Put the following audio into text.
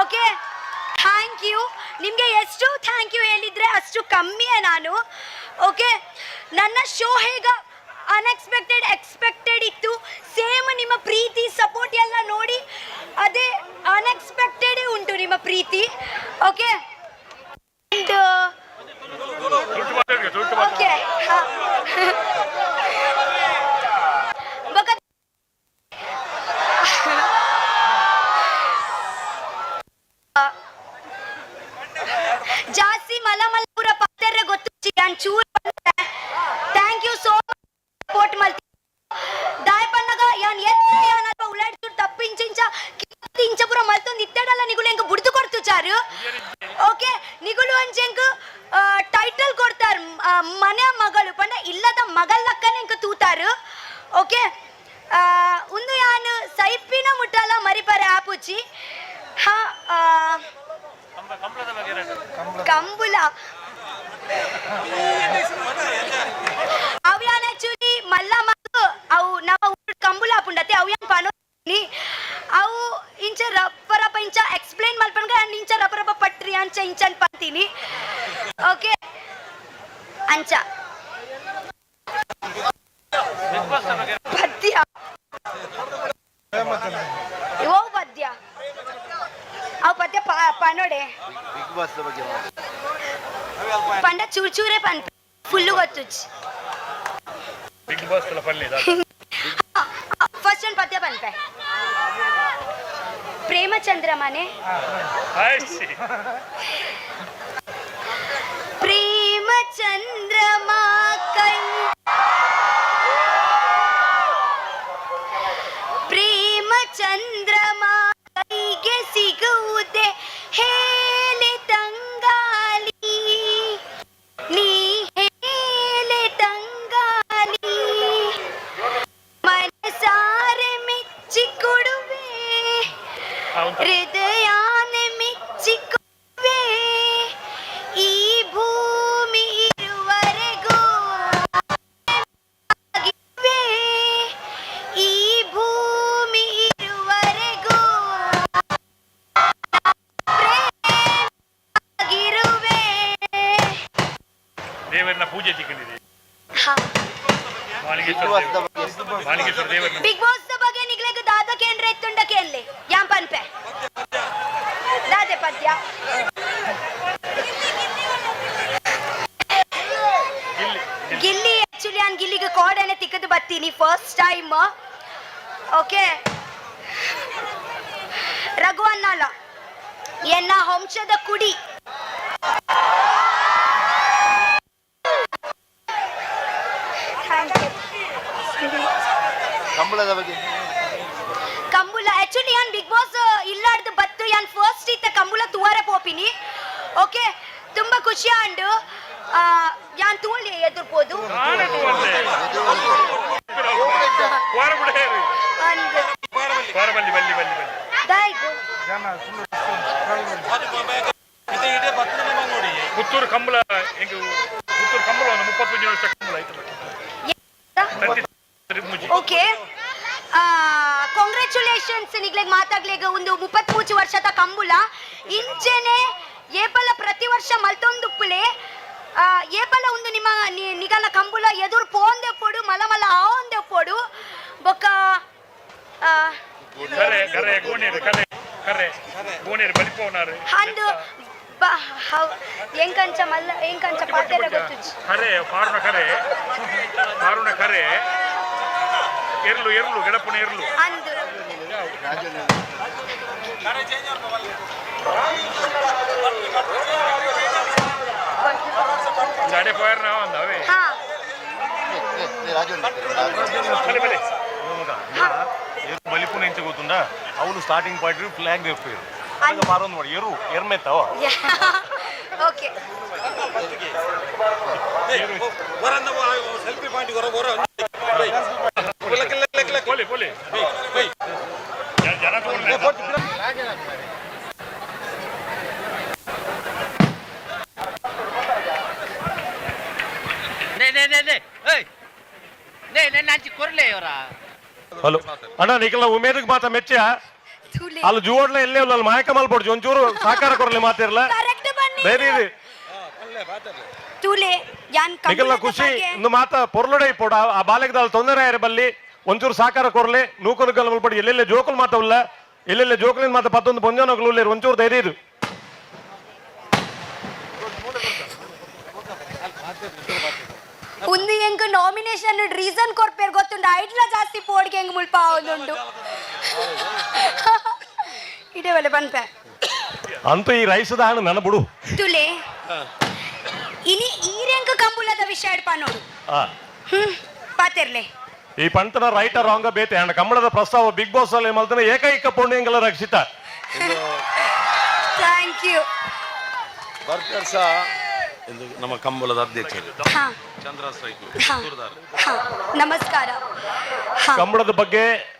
Okay thank you ನಿಮಗೆ ಎಷ್ಟು thank you ಹೇಳಿದರೆ ಅಷ್ಟು ಕಮ್ಮಿಯೇ ನಾನು. ಓಕೆ ನನ್ನ ಶೋ ಹೇಗ ಅನ್ಎಕ್ಸ್ಪೆಕ್ಟೆಡ್ ಎಕ್ಸ್ಪೆಕ್ಟೆಡ್ ಇತ್ತು. ಸೇಮ್ ನಿಮ್ಮ ಪ್ರೀತಿ ಸಪೋರ್ಟ್ ಎಲ್ಲ ನೋಡಿ, ಅದೇ ಅನ್ಎಕ್ಸ್ಪೆಕ್ಟೆಡೇ ಉಂಟು ನಿಮ್ಮ ಪ್ರೀತಿ. ಓಕೆ ಗೊತ್ತು ಚಿಕನ್ ಚೂರ್ thank you so much support ಮಲ್ತಿ ದಾಯ್ ಪನ್ನಗ ಯಾನ್ ಎತ್ತೆ ಯಾನ್ ಅಲ್ಪ ಉಲಾಡ್ತು ತಪ್ಪಿಂಚಿಂಚ ಕಿತ್ತಿಂಚ ಪುರ ಮಲ್ತೊಂದು ಇತ್ತಡಲ್ಲ ನಿಗುಲು ಹೆಂಗ ಬುಡ್ದು ಕೊಡ್ತು ಚಾರು ಓಕೆ ನಿಗುಲು ಅಂಚೆಂಕ್ ಟೈಟಲ್ ಕೊಡ್ತಾರ ಮನೆ ಮಗಳು ಪಂಡ ಇಲ್ಲದ ಮಗಲ್ಲಕ್ಕನೆ ಇಂಕ ತೂತಾರು ಓಕೆ ಒಂದು ಯಾನ್ ಸೈಪಿನ ಮುಟ್ಟಲ್ಲ ಮರಿಪರೆ ಆಪುಚಿ ಹಾ ಆ, ಅವ್ಯಾನ್ ಮಲ್ಲ ಮಗು ಅವು ನಾವು ಕಂಬುಲ ಪುಂಡತೆ, ಅವ್ಯಾನ್ ಪನೋನಿ ಅವು ಇಂಚ ರಪ್ಪ ರಪ್ಪ ಇಂಚ ಎಕ್ಸ್ಪ್ಲೈನ್ ಮಲ್ಪನ್ಗ, ಇಂಚ ರಪ್ಪ ರಪ್ಪ ಪಟ್ರಿ, ಅಂಚ ಇಂಚನ್ ಪಂತೀನಿ. ಓಕೆ ಅಂಚ. ಪದ್ಯ. ಓ ಪದ್ಯ. ಅವು ಪದ್ಯ ಪನೋಡೆ ಬಿಗ್ ಬಾಸ್ ಬಗ್ಗೆ ಮಾತಾಡಿ. ಪಂಡ ಚೂರ್ ಚೂರೇ ಪನ್ ಫುಲ್ಲು ಗೊತ್ತು ಬಿಗ್ ಬಾಸ್ ಎಲ್ಲ ಪಲ್ಲೆ ಫಸ್ಟ್ ಒಂದು ಪದ್ಯ ಪನ್ಪೆ ಪ್ರೇಮಚಂದ್ರ ಮನೆ ಹೃದಯಾನೆ ಮೆಚ್ಚಿಕೊಡುವೆ ಈ ಭೂಮಿ ಇರುವರೆಗೂ. ಈ ಭೂಮಿ ಇರುವರೆಗೂ ದೇವರನ್ನ ಪೂಜೆ ಚಿಕ್ಕನಿದೆ ಬಿಗ್ ಬಾಸ್ ಬಗ್ಗೆ ದ ನಿಗ್ಲೆಗ್ ದಾದ ಕೇಂದ್ರ ಎತ್ತುಂಡ ಕೇಳಲಿ ಯಾಂ ಪನ್ಪೆ? ದಾದೆ ಪದ್ಯ. ಗಿಲ್ಲಿ ಆಕ್ಚುಲಿ ನಾನು ಗಿಲ್ಲಿಗೆ ಕೋಡನೆ ತಿಕ್ಕದು ಬರ್ತೀನಿ ಫಸ್ಟ್ ಟೈಮ್ ಓಕೆ ರಘು ಅನ್ನಲ್ಲ ಎನ್ನ ವಂಶದ ಕುಡಿ. ಕಂಬಳದ ಬಗ್ಗೆ. ಕಂಬುಲ ಆಕ್ಚುಲಿ ಯಾನ್ ಬಿಗ್ ಬಾಸ್ ಇಲ್ಲಾಡ್ದು ಬತ್ತು ಯಾನ್ ಫಸ್ಟ್ ಇತ್ತ ಕಂಬುಲ ತೂವರೆ ಪೋಪಿನಿ. ಓಕೆ ತುಂಬಾ ಖುಷಿ ಆಂಡು ಯಾನ್ ತೂಳಿ ಎದುರ್ಬೋದು. ಪುತ್ತೂರು ಕಂಬಳ ಪುತ್ತೂರು ಕಂಬಳ ತತ್ತಿ ಓಕೆ ಕಾಂಗ್ರ್ಯಾಚುಲೇಷನ್ಸ್ ನಿಗ್ಲೆಗ್ ಮಾತಾಗ್ಲೆಗ ಒಂದು ಮುಪ್ಪತ್ ಮೂಚು ವರ್ಷದ ಕಂಬುಲ. ಇಂಚೆನೆ ಏಪಲ ಪ್ರತಿ ವರ್ಷ ಮಲ್ತೊಂದುಪ್ಪುಲೆ ಆ, ಏಪಲ ಒಂದು ನಿಮ್ಮ ನಿಗಲ ಕಂಬುಲ ಎದುರು ಪೋಂದೆ ಪೋಡು ಮಲ ಮಲ ಆವಂದೆ ಪೋಡು. ಬೊಕ್ಕ ಹೌ ಎಂಕಂಚ ಮಲ್ಲ ಎಂಕಂಚ ಪಾತೆರ ಗೊತ್ತು ಕರೆ ಪಾರುಣ ಕರೆ ಪಾರುಣ ಕರೆ. ఎర్లు ఎర్లు గడపని ఎర్లు జాడే పోయారు నా ఉంది అవి. బలిపు ఎంచగోతుందా అవును స్టార్టింగ్ పాయింట్ ఫ్లాగ్ చెప్పారు మారొంది ఎరు ఎర్మెత్తావా సెల్ఫీ పాయింట్ ಪೋಲಿ ಪೋಲಿ. ಜನ- ಜನ ತಗೊಂಡ್ರೆ ನೇ ನೇ ನೇ ನೇ. ಏಯ್. ಲೇ ನನ್ನ ಹಂಚಿ ಕೊರ್ಲೆ ಮಾಯಕ ಮಲ್ಪೊಡ್ಜಿ. ಒಂಚೂರು ಸಾಕಾರ ಕೊರಲಿ ಮಾತಿರ್ಲ? ಕರೆಕ್ಟ್ ಬನ್ನಿ ಬೇರೆ ಇದೆ. ತೂಲೆ ಯಾನ್ ನಿಖಿಲ ಕಂಬಳದ ಖುಷಿ ಒಂದು ಇಂದು ಮಾತ ಪೊರ್ಲುಡೆ ಪೋಡ ಆ ಬಾಲೆಗ್ದಾಲ್ ತೊಂದರೆ ಆಯ್ರ ಬಲ್ಲಿ ಒಂಚೂರು ಸಾಕಾರ ಕೊರ್ಲೆ ನೂಕಲು ಗಲ್ ಮಲ್ಪಡಿ ಎಲ್ಲೆಲ್ಲ ಜೋಕುಲ್ ಮಾತವಲ್ಲ ಎಲ್ಲೆಲ್ಲ ಜೋಕುಲಿನ ಮಾತ ಪತ್ತೊಂದು ಪೊಂಜನಗಳು ಒಂಚೂರು ಧೈರ್ಯ ಇದು ಉಂದು ಎಂಕ್ ನಾಮಿನೇಷನ್ ರೀಸನ್ ಕೊರ್ಪೇರ್ ಗೊತ್ತುಂಡು ಐಟ್ಲ ಜಾಸ್ತಿ ಪೋಡ್ಗೆ ಹೆಂಗ್ ಮುಲ್ಪ ಆವೊಂದುಂಡು ಇಡೇ ಒಲೆ ಬಂತೆ ಅಂತೂ ಈ ರೈಸದ ಹಣ್ಣು ನನ್ನ ಬಿಡು ತುಲೆ ಇನಿ ಈರೆಂಕ ಕಂಬುಲದ ವಿಷಯ ಇಡ್ಪ ನೋಡು. ಆ. ಹ್ಮ್ ಪಾತಿರ್ಲೆ. ಈ ಪಂತನ ರೈಟ ರಾಂಗ ಬೇತೆ. ಹಣ್ಣು ಕಂಬಳದ ಪ್ರಸ್ತಾವ ಬಿಗ್ ಬಾಸ್ ಅಲ್ಲಿ ಮಲ್ತನ ಏಕೈಕ ಪುಣ್ಯಂಗಲ ರಕ್ಷಿತ. ಥ್ಯಾಂಕ್ ಯು ಬರ್ಕರ್ ಇದು ನಮ್ಮ ಕಂಬಳದ ಅಧ್ಯಕ್ಷರು. ಹಾ. ಚಂದ್ರ ಸ್ಟ್ರೈಕ್ ಹಾ. ನಮಸ್ಕಾರ. ಹಾ. ಕಂಬಳದ ಬಗ್ಗೆ